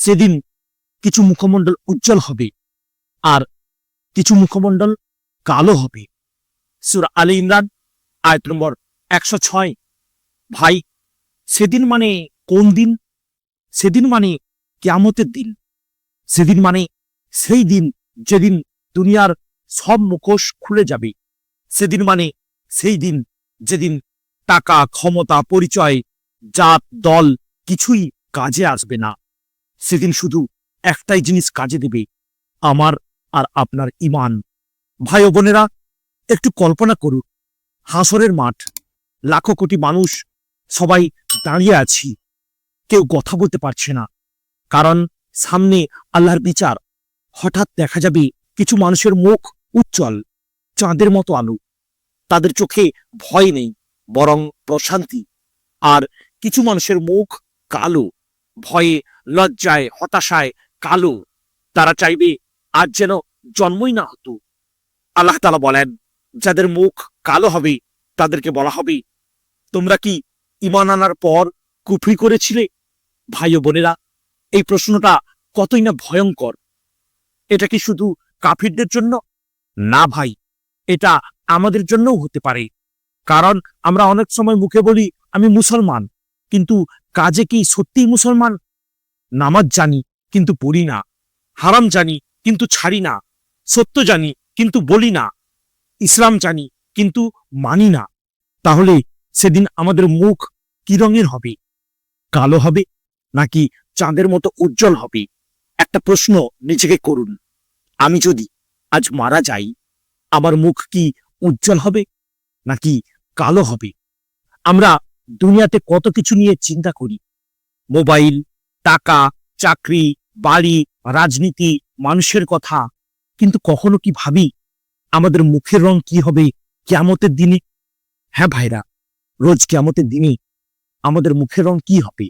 সেদিন কিছু মুখমণ্ডল উজ্জ্বল হবে আর কিছু মুখমণ্ডল কালো হবে। সুর আলী ইমরান, আয়ত নম্বর একশো ছয়। ভাই, সেদিন মানে কোন দিন? সেদিন মানে কেয়ামতের দিন। সেদিন মানে সেই দিন যেদিন দুনিয়ার সব মুখোশ খুলে যাবে। সেদিন মানে সেই দিন যেদিন টাকা, ক্ষমতা, পরিচয়, জাত, দল কিছুই কাজে আসবে না। সেদিন শুধু একটাই জিনিস কাজে দেবে, আমার আর আপনার ইমান ভাই বোনেরা, একটু কল্পনা করুন, হাসরের মাঠ, লাখো কোটি মানুষ, সবাই দাঁড়িয়ে আছি, কেউ কথা বলতে পারছে না, কারণ সামনে আল্লাহর বিচার, হঠাৎ দেখা যাবে কিছু মানুষের মুখ উজ্জ্বল, চাঁদের মতো আলো, তাদের চোখে ভয় নেই, বরং প্রশান্তি, আর কিছু মানুষের মুখ কালো, ভয়ে লজ্জায়, হতাশায়, কালো। তারা চাইবে আজ যেন জন্মই না হতো। আল্লাহ তালা বলেন, যাদের মুখ কালো হবে, তাদেরকে বলা হবে, তোমরা কি ইমান আনার পর কুফরি করেছিলে? ভাই ও বোনেরা, এই প্রশ্নটা কতই না ভয়ঙ্কর। এটা কি শুধু কাফিরদের জন্য? না ভাই, এটা আমাদের জন্যও হতে পারে। কারণ আমরা অনেক সময় মুখে বলি, আমি মুসলমান। কিন্তু কাজে কি সত্যিই মুসলমান? নামাজ জানি, কিন্তু পড়ি না। হারাম জানি, কিন্তু ছাড়ি না। সত্য জানি, কিন্তু বলি না। ইসলাম জানি, কিন্তু মানি না। তাহলে সেদিন আমাদের মুখ কি রঙের হবে? কালো হবে, নাকি চাঁদের মতো উজ্জ্বল হবে? একটা প্রশ্ন নিজেকে করুন। আমি যদি আজ মারা যাই, আমার মুখ কি উজ্জ্বল হবে, নাকি কালো হবে? আমরা দুনিয়াতে কত কিছু নিয়ে চিন্তা করি। মোবাইল টাকা, চাকরি, বাড়ি, রাজনীতি, মানুষের কথা। কিন্তু কখনো কি ভাবি, আমাদের মুখের রং কি হবে কেয়ামতের দিনে? হ্যাঁ ভাইরা, রোজ কেয়ামতের দিনে আমাদের মুখের রং কি হবে?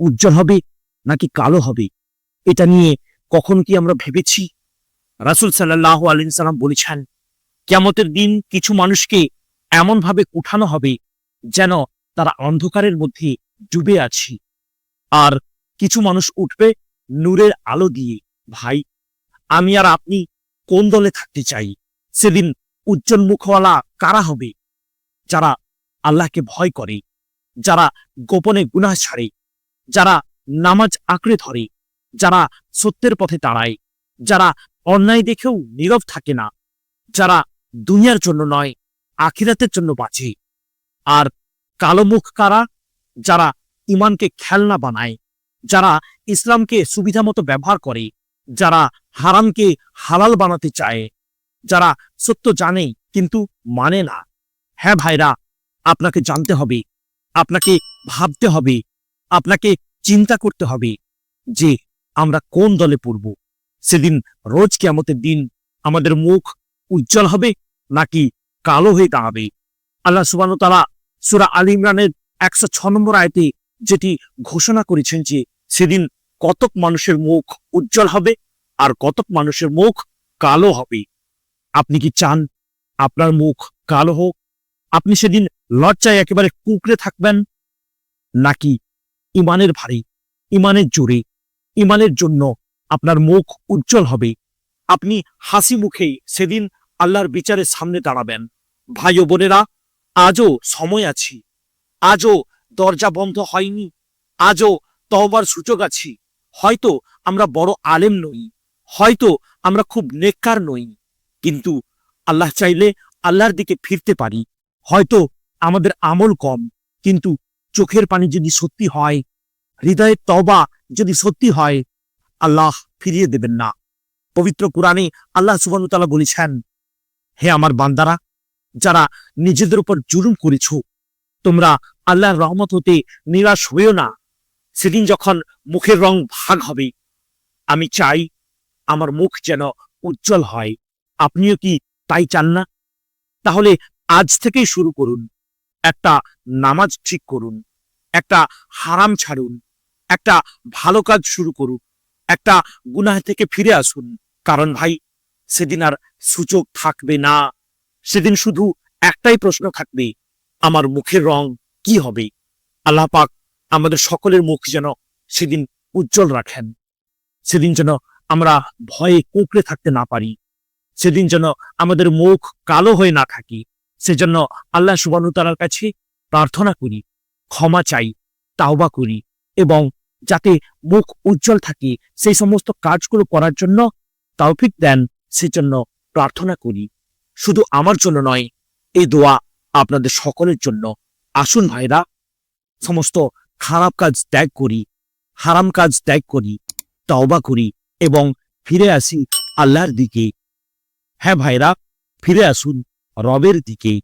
উজ্জ্বল হবে নাকি কালো হবে? এটা নিয়ে কখন কি আমরা ভেবেছি? রাসুল সাল্লাহ আলিন সাল্লাম বলেছেন, কেয়ামতের দিন কিছু মানুষকে এমনভাবে উঠানো হবে যেন তারা অন্ধকারের মধ্যে ডুবে আছি। আর কিছু মানুষ উঠবে নূরের আলো দিয়ে, ভাই, আমি আর আপনি কোন দলে থাকতে চাই? সেদিন উজ্জ্বল মুখওয়ালা কারা হবে? যারা আল্লাহকে ভয় করে, যারা গোপনে গুনাহ ছাড়ে, যারা নামাজ আঁকড়ে ধরে, যারা সত্যের পথে দাঁড়ায়, যারা অন্যায় দেখেও নীরব থাকে না, যারা দুনিয়ার জন্য নয়, আখিরাতের জন্য বাঁচে। আর কালো মুখ কারা? যারা ইমানকে খেলনা বানায় যারা ইসলামকে সুবিধা মতো ব্যবহার করে, যারা হারামকে হালাল বানাতে চায়, যারা সত্য জানে কিন্তু মানে না। হ্যাঁ ভাইরা, আপনাকে জানতে হবে, আপনাকে ভাবতে হবে, আপনাকে চিন্তা করতে হবে যে আমরা কোন দলে পড়ব। সেদিন রোজ কেমতের দিন আমাদের মুখ উজ্জ্বল হবে নাকি কালো হয়ে দাঁড়াবে? আল্লাহ সুবান তারা সুরা আল ইমরানের একশো ছ নম্বর আয়তে যেটি ঘোষণা করেছেন যে সেদিন কতক মানুষের মুখ উজ্জ্বল হবে আর কতক মানুষের মুখ কালো হবে। আপনি কি চান আপনার মুখ কালো হোক? আপনি সেদিন লজ্জায় একেবারে কুকড়ে থাকবেন? নাকি ইমানের ভারী, ইমানের জোরে, ইমানের জন্য আপনার মুখ উজ্জ্বল হবে? আপনি হাসি মুখেই সেদিন আল্লাহর বিচারের সামনে দাঁড়াবেন। ভাই ও বোনেরা, আজও সময় আছি। আজও দরজা বন্ধ হয়নি। আজও তহবার সূচক আছি। হয়তো আমরা বড় আলেম নই। হয়তো আমরা খুব নেককার নই। কিন্তু আল্লাহ চাইলে আল্লাহর দিকে ফিরতে পারি। হয়তো আমাদের আমল কম। কিন্তু চোখের পানি যদি সত্যি হয়, হৃদয়ের তবা যদি সত্যি হয়, আল্লাহ ফিরিয়ে দেবেন না। পবিত্র কোরআনে আল্লাহ সুবানুতালা বলেছেন, হে আমার বান্দারা, যারা নিজেদের উপর জুলুম করেছ, তোমরা আল্লাহর রহমত হতে নিরাশ হইও না। সেদিন যখন মুখের রং ভাগ হবে, আমি চাই আমার মুখ যেন উজ্জ্বল হয়। আপনিও কি তাই চান না? তাহলে আজ থেকেই শুরু করুন। একটা নামাজ ঠিক করুন, একটা হারাম ছাড়ুন, একটা ভালো কাজ শুরু করুন, একটা গুনাহ থেকে ফিরে আসুন। কারণ ভাই, সেদিন আর সুযোগ থাকবে না। সেদিন শুধু একটাই প্রশ্ন থাকবে, আমার মুখের রং কি হবে? আল্লাহ পাক আমাদের সকলের মুখ যেন সেদিন উজ্জ্বল রাখেন। সেদিন যেন আমরা ভয়ে কুঁকড়ে থাকতে না পারি। সেদিন যেন আমাদের মুখ কালো হয়ে না থাকি। সেজন্য আল্লাহ সুবানুতালার কাছে প্রার্থনা করি, ক্ষমা চাই, তাওবা করি এবং যাতে মুখ উজ্জ্বল থাকে, সেই সমস্ত কাজগুলো করার জন্য তাওফিক দেন, সেজন্য প্রার্থনা করি। শুধু আমার জন্য নয়, এই দোয়া আপনাদের সকলের জন্য। আসুন ভাইরা, সমস্ত খারাপ কাজ ত্যাগ করি, হারাম কাজ ত্যাগ করি, তাওবা করি এবং ফিরে আসি আল্লাহর দিকে। হ্যাঁ ভাইরা, ফিরে আসুন রবের দিকে।